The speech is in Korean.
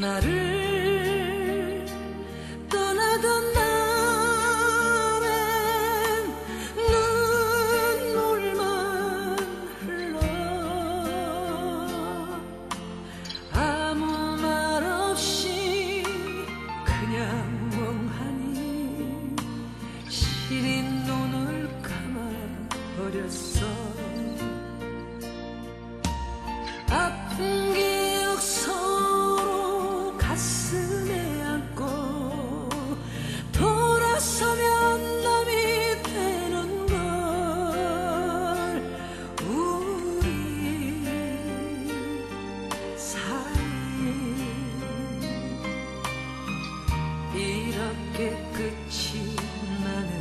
나를 떠나던 날엔 눈물만 흘러. 아무 말 없이 그냥 멍하니 시린 눈을 감아 버렸어 이렇게 끝이 나는